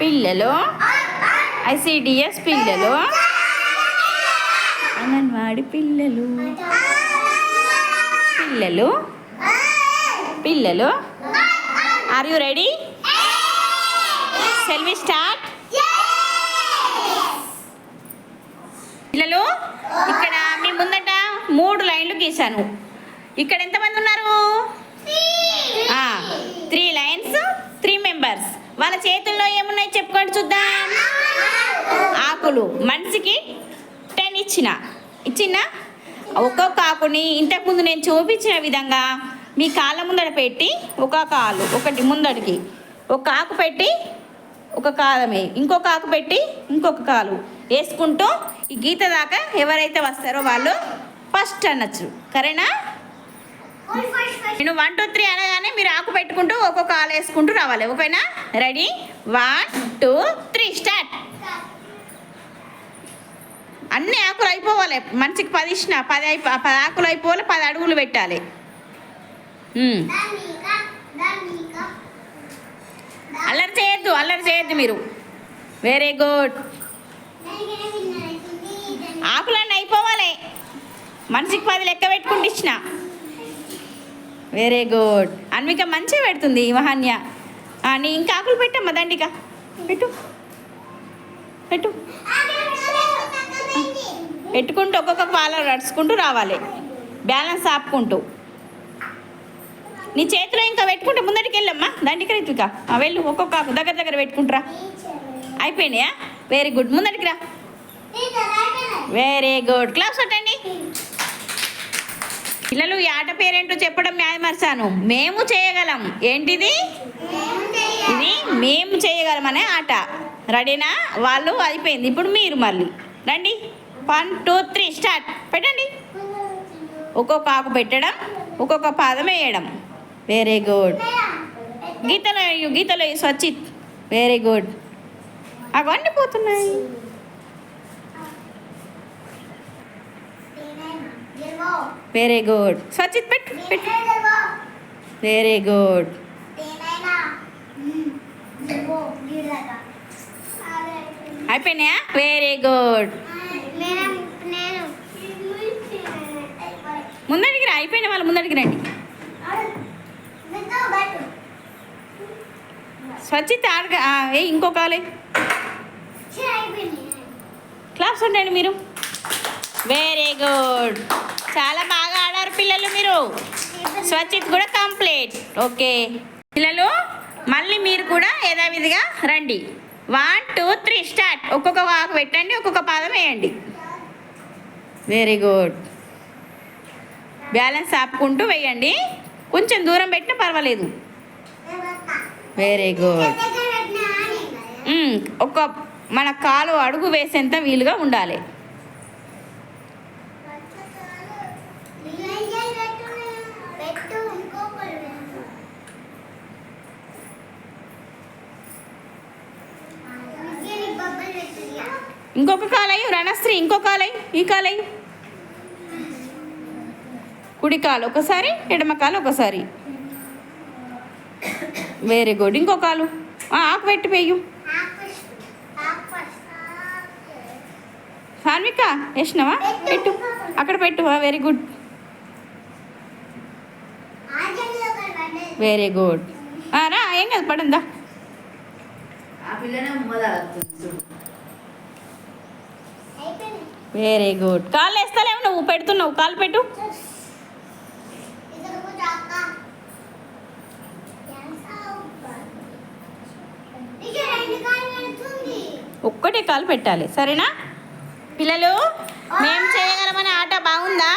పిల్లలు? ఐసిడిఎస్ పిల్లలు? అంగన్వాడి పిల్లలు? పిల్లలు? పిల్లలు? Are you ready Selvi start పిల్లలు ఇక్కడ మీ ముందట మూడు లైన్లు గీశాను. ఇక్కడ ఎంతమంది ఉన్నారు త్రీ లైన్స్ త్రీ మెంబర్స్ వాళ్ళ చేతుల్లో ఏమున్నాయి చెప్పుకోండి చూద్దాం. ఆకులు. మనిషికి టెన్ ఇచ్చిన. ఇచ్చిన? ఒక్కొక్క ఆకుని ఇంతకుముందు నేను చూపించిన విధంగా మీ కాళ్ళ ముందర పెట్టి ఒక కాలు ఒకటి ముందడికి. ఒక ఆకు పెట్టి ఒక కాలమే. ఇంకొక ఆకు పెట్టి ఇంకొక కాలు. వేసుకుంటూ ఈ గీత దాకా ఎవరైతే వస్తారో వాళ్ళు ఫస్ట్ అనొచ్చు. కరేనా నేను వన్ టూ త్రీ అనగానే మీరు ఆకు పెట్టుకుంటూ ఒక్కొక్క ఆలు వేసుకుంటూ రావాలి. ఓకేనా? Ready one two three start అన్ని ఆకులు అయిపోవాలి. మనిషికి పది ఇచ్చిన పది అయిపో పది ఆకులు అయిపోవాలి పది అడుగులు పెట్టాలి. Hmm. అల్లరి చేయొద్దు అల్లరి చేయొద్దు మీరు. వెరీ గుడ్ ఆకులన్నీ అయిపోవాలి. మనిషికి పది లెక్క పెట్టుకుంటూ ఇచ్చిన. వెరీ గుడ్ అన్విక మంచిగా పెడుతుంది మహాన్య. నీ ఇంకా ఆకులు పెట్టమ్మా దండిక. పెట్టు. పెట్టు. పెట్టుకుంటూ ఒక్కొక్క పాల నడుచుకుంటూ రావాలి. బ్యాలెన్స్ ఆపుకుంటూ. నీ చేతిలో ఇంకా పెట్టుకుంటే ముందరికి వెళ్ళమ్మా దండికి రిత్విక వెళ్ళు ఒక్కొక్క ఆకు దగ్గర దగ్గర పెట్టుకుంటురా అయిపోయినాయా? వెరీ గుడ్ ముందరికి రా. వెరీ గుడ్ క్లాస్ అటండి పిల్లలు ఈ ఆట పేరేంటో చెప్పడం న్యాయమర్చాను మేము చేయగలం. ఏంటిది? ఇది మేము చేయగలం అనే ఆట. రెడీనా? వాళ్ళు అయిపోయింది. ఇప్పుడు మీరు మళ్ళీ. రండి. One two three start. పెట్టండి. ఒక్కొక్క ఆకు పెట్టడం ఒక్కొక్క పాదం వేయడం. వెరీ గుడ్ గీతలో వేయు, గీతలో వేయి, వెరీ గుడ్ అవన్నీ పోతున్నాయి. వెరీ గుడ్ స్వచ్చిత్ పెట్టు పెట్టు వెరీ గుడ్ అయిపోయినాయా? వెరీ గుడ్ ముందడికి రా అయిపోయిన వాళ్ళు ముందడికి రండి. స్వచ్చిత్ ఆడగా ఆ, ఏ ఇంకో కాలే క్లాస్ ఉండండి మీరు. వెరీ గుడ్ చాలా బాగా ఆడారు పిల్లలు మీరు. స్వచ్ఛత కూడా కంప్లీట్. ఓకే. పిల్లలు మళ్ళీ మీరు కూడా యథావిధిగా రండి. One two three start. ఒక్కొక్క వాకు పెట్టండి ఒక్కొక్క పాదం వేయండి. వెరీ గుడ్ బ్యాలెన్స్ ఆపుకుంటూ వేయండి. కొంచెం దూరం పెట్టినా పర్వాలేదు. Very good. ఒక మన కాలు అడుగు వేసేంత వీలుగా ఉండాలి. ఇంకొక కాలయ్యి రణశ్రీ ఇంకో కాలయ్యి ఈ కాలయ్యి కుడి కాలు ఒకసారి ఎడమ కాలు ఒకసారి. వెరీ గుడ్ ఇంకో కాలు. ఆకు పెట్టిపోయు కార్మిక వేసినావా? పెట్టు. అక్కడ పెట్టు. వెరీ గుడ్ వెరీ గుడ్ రా ఏం కాదు పడిందా? వెరీ గుడ్ కాళ్ళు వేస్తలేవు నువ్వు పెడుతున్నావు. కాలు పెట్టు. ఒక్కటే కాలు పెట్టాలి. సరేనా? పిల్లలు మేము చేయగలమనే ఆట బాగుందా?